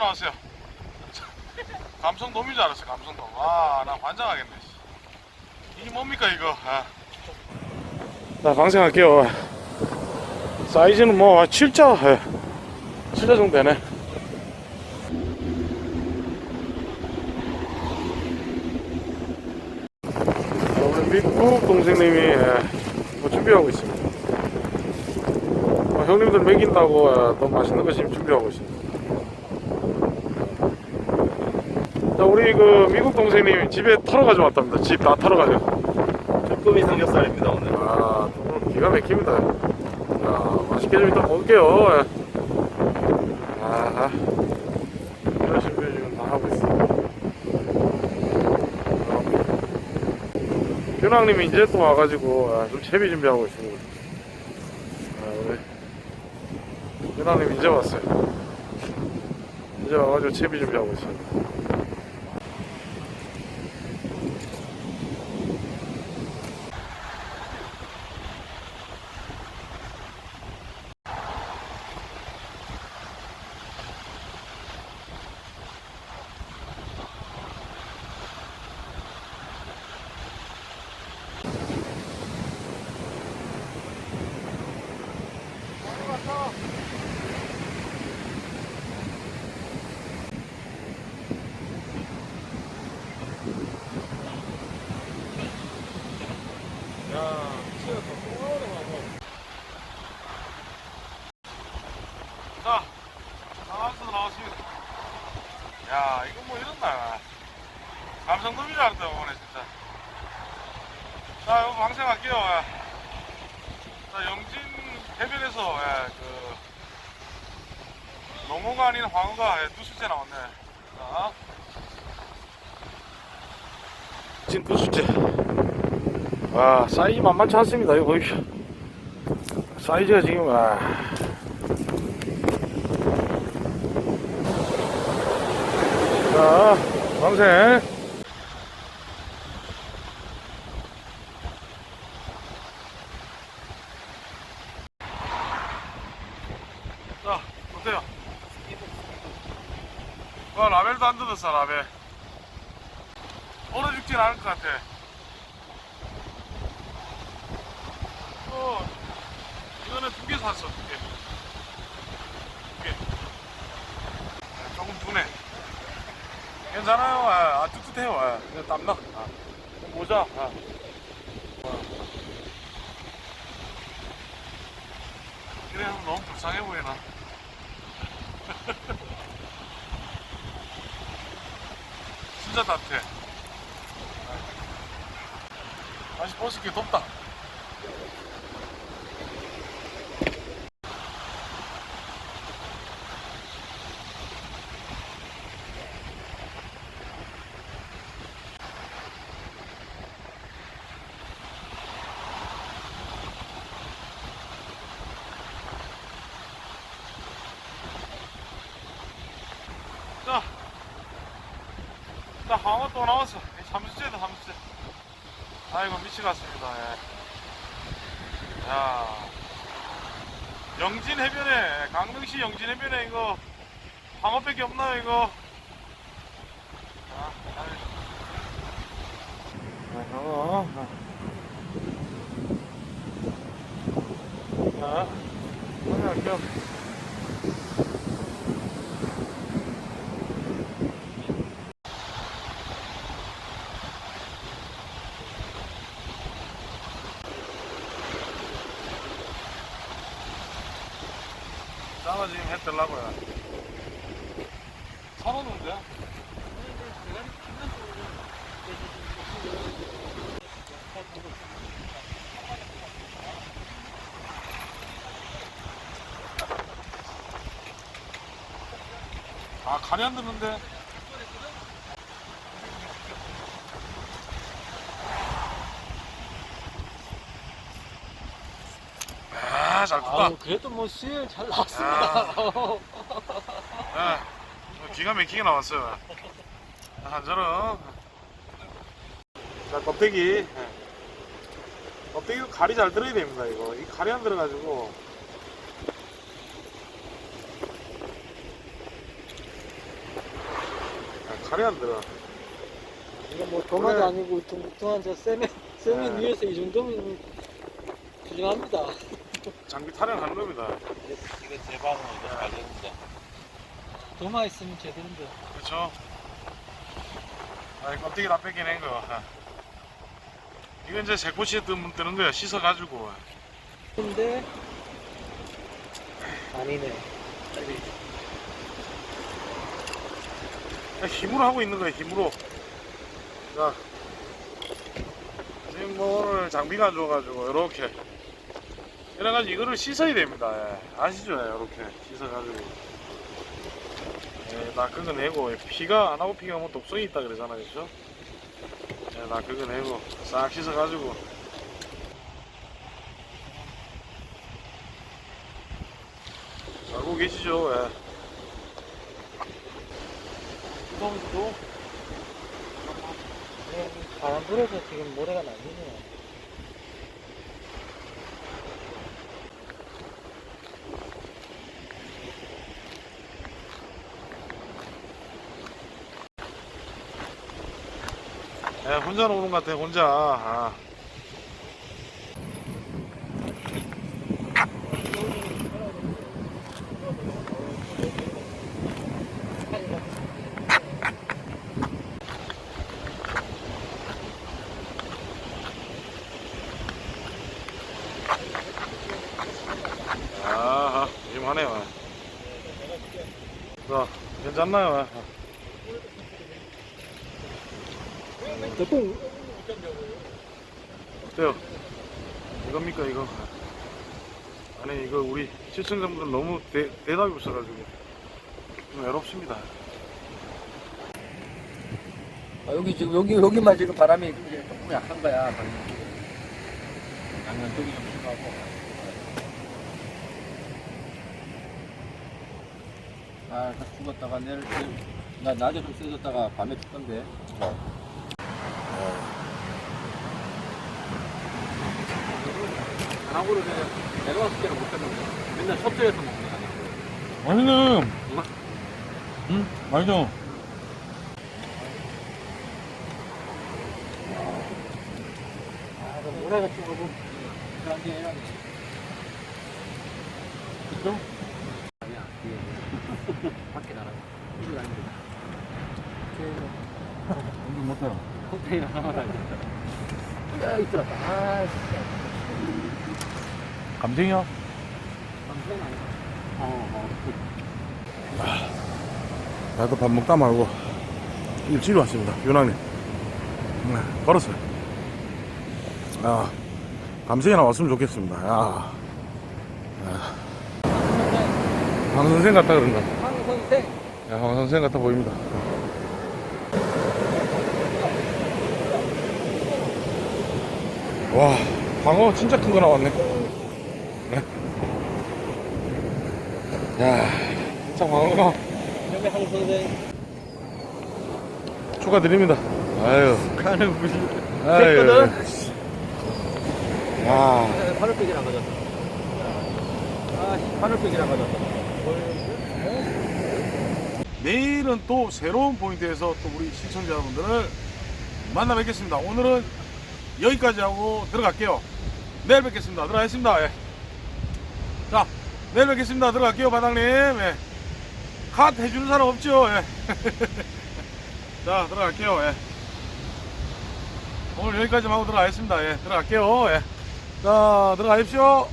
나왔어요 나왔어요. 감성돔인 줄 알았어 감성돔. 와나 환장하겠네 씨. 이게 뭡니까 이거? 아. 자 방생할게요. 사이즈는 뭐 7자 7자 정도 되네. 자, 우리 미국 동생님이 예, 뭐 준비하고 있습니다. 어, 형님들 먹인다고 예, 또 맛있는 거 지금 준비하고 있습니다 자 우리 그 미국 동생님 집에 털어 가져왔답니다. 집 다 털어 가져 조금이 삼겹살입니다 오늘. 아 오늘 기가 막힙니다. 자 맛있게 좀 이따 먹을게요. 예. 아하. 이런 준비 지금 다 하고 있습니다. 현황님이 이제 또 와가지고 아, 좀 채비 준비하고 있습니다. 아, 우리 현황님 이제 왔어요. 이제 와가지고 채비 준비하고 있습니다 야, 진짜 더 오래가고. 자, 나왔어, 나왔습니다. 야, 이거 뭐 이런다. 감성돔인 줄 알았다, 이번에 진짜. 자, 이거 방생할게요. 예. 자, 영진 해변에서, 예, 그, 농어가 아닌 황어가 예, 두 수째 나왔네. 자. 지금 두 수째. 와 사이즈 만만치 않습니다 이거 사이즈가 지금 와 자, 방생. 자, 어때요? 와, 라벨도 안 뜯었어, 라벨. 오래 죽진 않을 것 같아. 어, 이거는 두 개 샀어. 두 개. 아, 조금 두네. 괜찮아요. 아, 아, 뚜뚜해요. 아, 그냥 땀나. 아, 모자. 아. 아. 그래, 너무 불쌍해 보이나? 진짜 따뜻해. 아. 다시 벗을게 덥다. 자, 자, 황어 또 나왔어. 삼수째다, 삼수째. 아이고, 미치겠습니다. 예. 야, 영진 해변에, 강릉시 영진 해변에 이거, 황어밖에 없나요, 이거? 아, 아이. 어, 자, 확인할 짜가 지금 해 뜨려고요. 사놓는데? 아, 안 드는데? 아, 잘. 아우, 그래도 뭐 수율 잘 나왔습니다. 예, 기가 막히게 나왔어요. 한절은 자 껍데기 예. 껍데기도 갈이 잘 들어야 됩니다 이거 이 갈이 안 들어가지고 칼이 안 들어. 이거 뭐 도마도 그래. 아니고 뚱뚱한 저 세면 세면 네. 위에서 이 정도면 훌륭합니다. 장비 타령하는 겁니다. 이거 제 방은 이거 가겠는데. 도마 있으면 제대로인데. 그렇죠. 아이 껍데기 다 뺏겨낸 거. 아. 이거 이제 새꼬시에 뜨는, 뜨는 거야. 씻어가지고. 근데 아니네. 그냥 힘으로 하고 있는 거야. 힘으로. 자. 지금 뭐 오늘 장비가 안 좋아가지고 이렇게. 이래가지고 이거를 씻어야 됩니다. 예. 아시죠? 이렇게 씻어가지고. 예, 나 그거 내고 예, 피가 안 하고 피가 뭐 독성이 있다 그러잖아요, 그죠? 예, 나 그거 내고 싹 씻어가지고 알고 계시죠? 예. 구멍도 네, 바람 불어서 지금 모래가 날리네요. 예, 혼자 오는 것 같아, 혼자. 아. 아하, 조심하네요. 자, 괜찮나요? 대충 어때요? 이겁니까 이거? 아니 이거 우리 시청자분들 너무 대, 대답이 없어가지고 좀 외롭습니다. 아, 여기 지금 여기 여기만 지금 바람이 이제 조금 약한 거야. 양면 쪽이 좀 심하고. 아, 다 죽었다가 내일 내일- 나 낮에 좀 세졌다가 밤에 죽던데. 강으로 내가 내려왔을 때는 못 했는데 맨날 셔틀에서 먹는 거 아니야. 맛있네. 응, 맛있어. 아, 그 모래가 조금 그런 게 아니라. 그죠? 아니야. 뒤에 밖에 나가. 이거 아니야. 이거 못해요. 하나만 달려. 야, 있더라. 아, 감정이요? 감성 아니야. 어, 어. 나도 밥 먹다 말고 일찍 왔습니다. 유난히 네, 걸었어요. 아, 감성이 나왔으면 좋겠습니다. 아, 아. 황 선생 같다 그런다. 황 선생 야, 황 선생 같아 보입니다. 와, 방어 진짜 큰 거 나왔네. 네. 야, 진짜 방어가 축하드립니다. 아유, 가는. 아유. 됐거든? 야, 파늘백이랑 가졌어. 아, 파늘백이랑 가졌어. 내일은 또 새로운 포인트에서 또 우리 시청자 여러분들을 만나 뵙겠습니다. 오늘은 여기까지 하고 들어갈게요. 내일 뵙겠습니다. 들어가겠습니다. 예. 자, 내일 뵙겠습니다. 들어갈게요, 바닥님. 예. 컷 해주는 사람 없죠? 예. 자, 들어갈게요. 예. 오늘 여기까지 하고 들어가겠습니다. 예. 들어갈게요. 예. 자, 들어가십시오.